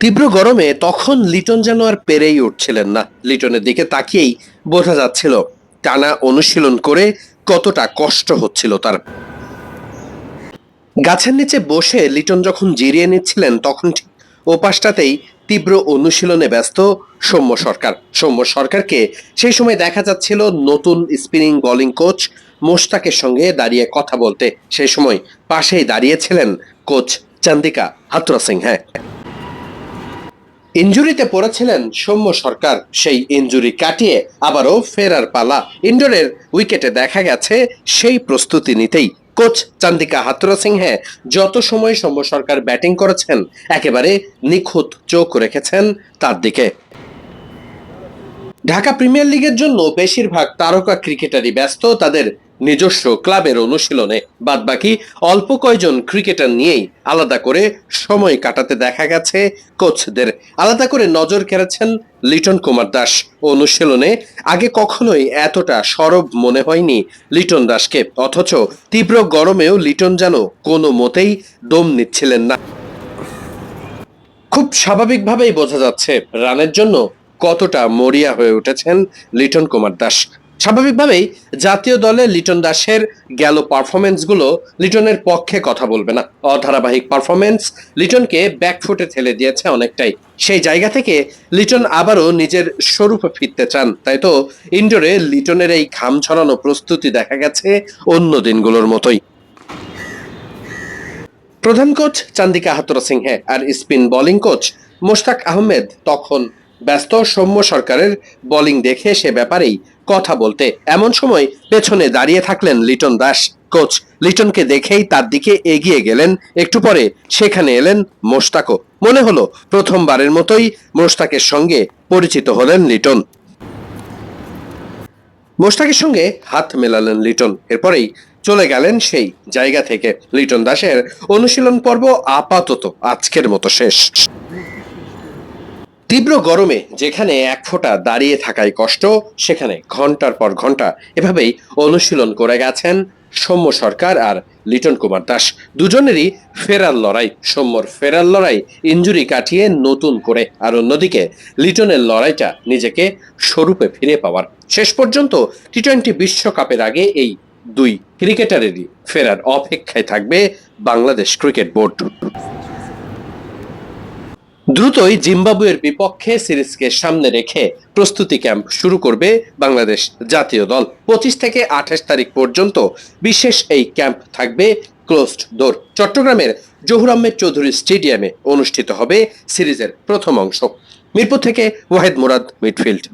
তীব্র গরমে তখন লিটন যেন আর পেরেই উঠছিলেন না। লিটনের দিকে তাকিয়েই বোঝা যাচ্ছিল, টানা অনুশীলন করে কতটা কষ্ট হচ্ছিল তার। গাছের নিচে বসে লিটন যখন জিরিয়ে নিচ্ছিলেন, তখন ঠিক ওপাশটাতেই তীব্র অনুশীলনে ব্যস্ত সৌম্য সরকার। সৌম্য সরকারকে সেই সময় দেখা যাচ্ছিল নতুন স্পিনিং বোলিং কোচ মোস্তাকের সঙ্গে দাঁড়িয়ে কথা বলতে। সেই সময় পাশেই দাঁড়িয়েছিলেন কোচ চান্দিকা হাতুরা সিং হ্যাঁ। ইঞ্জুরিতে পড়েছিলেন সৌম্য সরকার। সেই ইঞ্জুরি কাটিয়ে আবারও ফেরার পালা। ইন্ডোরের উইকেটে দেখা গেছে সেই প্রস্তুতি নিতেই। কোচ চান্দিকা হাতুরা সিংহে যত সময় সৌম্য সরকার ব্যাটিং করেছেন, একেবারে নিখুঁত চোখ রেখেছেন তার দিকে। ঢাকা প্রিমিয়ার লিগের জন্য বেশিরভাগ তারকা ক্রিকেটারই ব্যস্ত, তাদের নিজস্ব ক্লাবের অনুশীলনে। বাদবাকি অল্প কয়জন ক্রিকেটার নিয়েই আলাদা করে সময় কাটাতে দেখা গেছে কোচদের। আলাদা করে নজর কেড়েছেন লিটন কুমার দাস। অনুশীলনে আগে কখনোই এতটা সরব মনে হয়নি লিটন দাসকে, অথচ তীব্র গরমেও লিটন যেন কোনো মতেই দম নিচ্ছিলেন না। খুব স্বাভাবিকভাবেই বোঝা যাচ্ছে, রানের জন্য কতটা মরিয়া হয়ে উঠেছেন লিটন কুমার দাস। স্বাভাবিকভাবেই জাতীয় দলে লিটন দাসের গেল পারফরমেন্সগুলো লিটনের পক্ষে কথা বলবে না। অধারাবাহিক পারফরমেন্স লিটনকে ব্যাকফুটে ঠেলে দিয়েছে অনেকটাই। সেই জায়গা থেকে লিটন আবারও নিজের স্বরূপে ফিরতে চান। তাই তো ইন্ডোরে লিটনের এই ঘাম ছড়ানো প্রস্তুতি দেখা গেছে অন্য দিনগুলোর মতোই। প্রধান কোচ চান্দিকা হাতুরা সিংহে আর spin bowling coach Mushtaq Ahmed তখন ব্যস্ত সৌম্য সরকারের বোলিং দেখে সে ব্যাপারেই কথা বলতে। এমন সময় পেছনে দাঁড়িয়ে থাকলেন লিটন দাস। কোচ, লিটনকে দেখেই তার দিকে এগিয়ে গেলেন। একটু পরে সেখানে এলেন মোশতাকও। মনে হলো প্রথমবারের মতোই মোশতাকের সঙ্গে পরিচিত হলেন লিটন। মোশতাকের সঙ্গে হাত মেলালেন লিটন। এরপরেই চলে গেলেন সেই জায়গা থেকে। লিটন দাসের অনুশীলন পর্ব আপাতত আজকের মতো শেষ। তীব্র গরমে যেখানে এক ফোঁটা দাঁড়িয়ে থাকায় কষ্ট, সেখানে ঘণ্টার পর ঘণ্টা এভাবেই অনুশীলন করে গেছেন সৌম্য সরকার আর লিটন কুমার দাস। দুজনেরই ফেরার লড়াই, সৌম্যর ফেরার লড়াই ইঞ্জুরি কাটিয়ে নতুন করে আর অন্যদিকে লিটনের লড়াইটা নিজেকে স্বরূপে ফিরে পাওয়ার। শেষ পর্যন্ত টি টোয়েন্টি বিশ্বকাপের আগে এই দুই ক্রিকেটারেরই ফেরার অপেক্ষায় থাকবে বাংলাদেশ ক্রিকেট বোর্ড। দ্রুতই জিম্বাবুয়ের বিপক্ষে সিরিজকে সামনে রেখে প্রস্তুতি ক্যাম্প শুরু করবে বাংলাদেশ জাতীয় দল। পঁচিশ থেকে আঠাশ তারিখ পর্যন্ত বিশেষ এই ক্যাম্প থাকবে ক্লোজড ডোর। চট্টগ্রামের জহুর আহমেদ চৌধুরী স্টেডিয়ামে অনুষ্ঠিত হবে সিরিজের প্রথম অংশ। মিরপুর থেকে ওয়াহেদ মুরাদ, মিডফিল্ড।